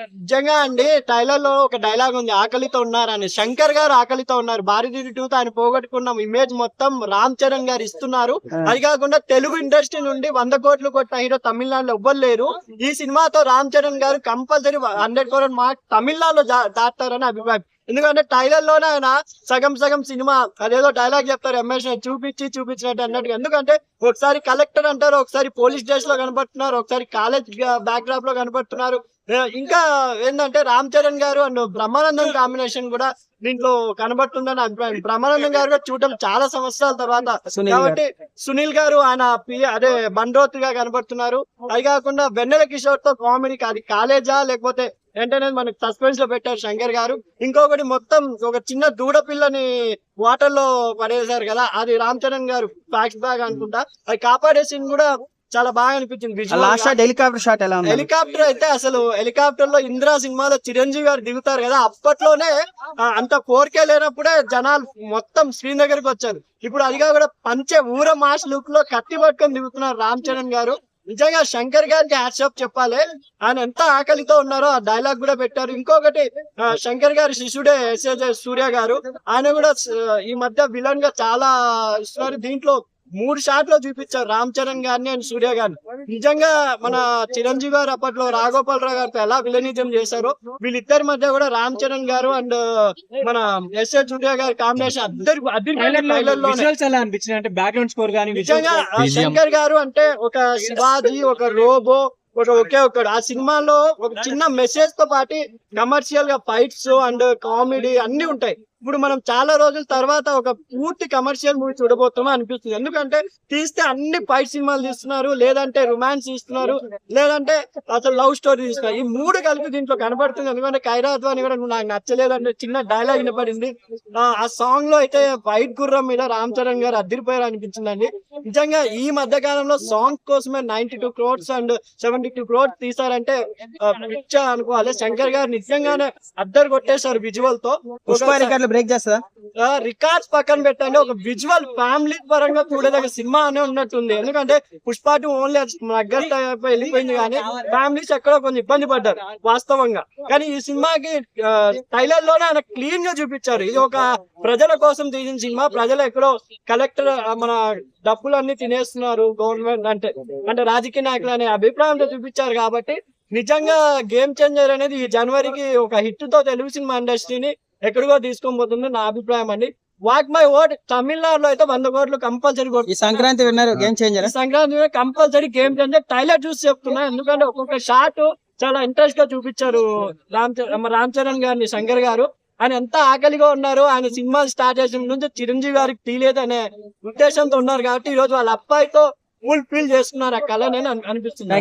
నిజంగా అండి టైలర్లో ఒక డైలాగ్ ఉంది ఆకలితో ఉన్నారని. శంకర్ గారు ఆకలితో ఉన్నారు. భారతీయ టూ ఆయన పోగొట్టుకున్న. ఇమేజ్ మొత్తం రామ్ చరణ్ గారు ఇస్తున్నారు. అది కాకుండా తెలుగు ఇండస్ట్రీ నుండి వంద కోట్లు కొట్టిన హీరో తమిళనాడులో ఎవ్వరు లేరు. ఈ సినిమాతో రామ్ చరణ్ గారు కంపల్సరీ హండ్రెడ్ క్రోర్ మార్క్ తమిళనాడులో దాటారని అభిప్రాయం. ఎందుకంటే టైలర్లోనే ఆయన సగం సగం సినిమా అదేదో డైలాగ్ చెప్తారు ఎంఎస్ చూపించి చూపించినట్టు అన్నట్టు. ఎందుకంటే ఒకసారి కలెక్టర్ అంటారు ఒకసారి పోలీస్ స్టేషన్లో కనబడుతున్నారు ఒకసారి కాలేజ్ బ్యాక్ డ్రాప్లో కనబడుతున్నారు ఇంకా ఏంటంటే రామ్ చరణ్ గారు అండ్ బ్రహ్మానందం కాంబినేషన్ కూడా దీంట్లో కనబడుతుందని అభిప్రాయం. బ్రహ్మానందం గారు కూడా చూడటం చాలా సంవత్సరాల తర్వాత. కాబట్టి సునీల్ గారు ఆయన అదే బండోత్రి గా కనబడుతున్నారు. అది కాకుండా వెన్నెల కిషోర్తో కామెడీ అది కాలేజా లేకపోతే ఏంటనేది మనకు సస్పెన్స్లో పెట్టారు శంకర్ గారు. ఇంకొకటి మొత్తం ఒక చిన్న దూడ పిల్లని వాటర్లో పడేశారు కదా అది రామ్ చరణ్ గారు ఫ్యాక్స్ బ్యాగ్ అనుకుంటా. అది కాపాడే సీన్ కూడా చాలా బాగా అనిపించింది. లాస్ట్ హెలికాప్టర్ షాట్ ఎలా హెలికాప్టర్ అయితే అసలు హెలికాప్టర్లో ఇందిరా సినిమాలో చిరంజీవి గారు దిగుతారు కదా అప్పట్లోనే అంత కోరికే లేనప్పుడే జనాలు మొత్తం స్క్రీన్ దగ్గరికి వచ్చారు. ఇప్పుడు అదిగా కూడా పంచే ఊర మాస్ లుక్లో కత్తి పట్టుకొని దిగుతున్నారు రామ్ చరణ్ గారు. నిజంగా శంకర్ గారికి హ్యాట్సాప్ చెప్పాలి. ఆయన ఎంత ఆకలితో ఉన్నారో ఆ డైలాగ్ కూడా పెట్టారు. ఇంకొకటి శంకర్ గారి శిష్యుడే ఎస్ఏ సూర్య గారు. ఆయన కూడా ఈ మధ్య విలన్గా చాలా ఇస్తున్నారు. దీంట్లో మూడు షాట్లు చూపించారు. రామ్ చరణ్ గారిని అండ్ సూర్య గారిని. నిజంగా మన చిరంజీవి గారు అప్పట్లో రాఘోపాల్ రావు గారితో ఎలా విలనిజం చేశారో వీళ్ళిద్దరి మధ్య కూడా రామ్ చరణ్ గారు అండ్ మన ఎస్ఏ సూర్య గారి కాంబినేషన్ అద్దరు అద్దరు విజువల్స్ ఎలా అనిపించింది అంటే బ్యాక్గ్రౌండ్ స్కోర్ కానీ నిజంగా శంకర్ గారు అంటే ఒక శివాజీ ఒక రోబో ఒక ఒకే ఒకడు ఆ సినిమాలో ఒక చిన్న మెసేజ్తో పాటు కమర్షియల్గా ఫైట్స్ అండ్ కామెడీ అన్ని ఉంటాయి. ఇప్పుడు మనం చాలా రోజుల తర్వాత ఒక పూర్తి కమర్షియల్ మూవీ చూడబోతున్నాం అనిపిస్తుంది. ఎందుకంటే తీస్తే అన్ని ఫైట్ సినిమాలు తీస్తున్నారు లేదంటే రొమాన్స్ తీస్తున్నారు లేదంటే అసలు లవ్ స్టోరీ తీస్తున్నారు. ఈ మూడు కలిపి దీంట్లో కనబడుతుంది ఎందుకంటే అని కూడా నాకు నచ్చలేదంటే చిన్న డైలాగ్ వినపడింది. ఆ, సాంగ్లో అయితే వైట్ గుర్రం మీద రామ్ చరణ్ గారు అద్దరిపోయారు అనిపించిందండి. నిజంగా ఈ మధ్య కాలంలో సాంగ్ కోసమే ninety two crores and seventy two crores తీసారంటే పిచ్చా అనుకోవాలి. శంకర్ గారు నిజంగానే అద్దరు కొట్టేశారు విజువల్తో. బ్రేక్ చేస్తుందా? రికార్డ్స్ పక్కన పెట్టండి. ఒక విజువల్ ఫ్యామిలీ పరంగా చూడదగ్గ సినిమా అనే ఉన్నట్టుంది. ఎందుకంటే పుష్ప టూ ఓన్లీ దగ్గర వెళ్ళిపోయింది కానీ ఫ్యామిలీస్ ఎక్కడో కొంచెం ఇబ్బంది పడ్డారు వాస్తవంగా. కానీ ఈ సినిమాకి టైలర్లోనే ఆయన క్లీన్గా చూపించారు. ఇది ఒక ప్రజల కోసం తీసిన సినిమా. ప్రజలు ఎక్కడో కలెక్టర్ మన డబ్బులన్నీ తినేస్తున్నారు గవర్నమెంట్ అంటే. అంటే రాజకీయ నాయకులు అనే అభిప్రాయంతో చూపించారు కాబట్టి నిజంగా గేమ్ చేంజర్ అనేది ఈ జనవరికి ఒక హిట్తో తెలుగు సినిమా ఇండస్ట్రీని ఎక్కడికో తీసుకొని పోతుంది నా అభిప్రాయం అండి. వాక్ మై ఓట్ తమిళనాడులో అయితే వంద కోట్లు కంపల్సరీ ఈ సంక్రాంతి విన్నారు game changer Sankranti compulsory game changer trailer చూసి చెప్తున్నా ఎందుకంటే ఒక్కొక్క షాట్ చాలా ఇంట్రెస్ట్గా చూపించారు రామ్ రామ్ చరణ్ గారిని శంకర్ గారు. ఆయన ఎంత ఆకలిగా ఉన్నారు ఆయన సినిమా స్టార్ట్ చేసిన నుంచి చిరంజీవి గారికి అనే ఉద్దేశంతో ఉన్నారు కాబట్టి ఈ రోజు వాళ్ళ అబ్బాయితో ఫుల్ ఫీల్ చేస్తున్నారు ఆ కళ నేను అనిపిస్తుంది.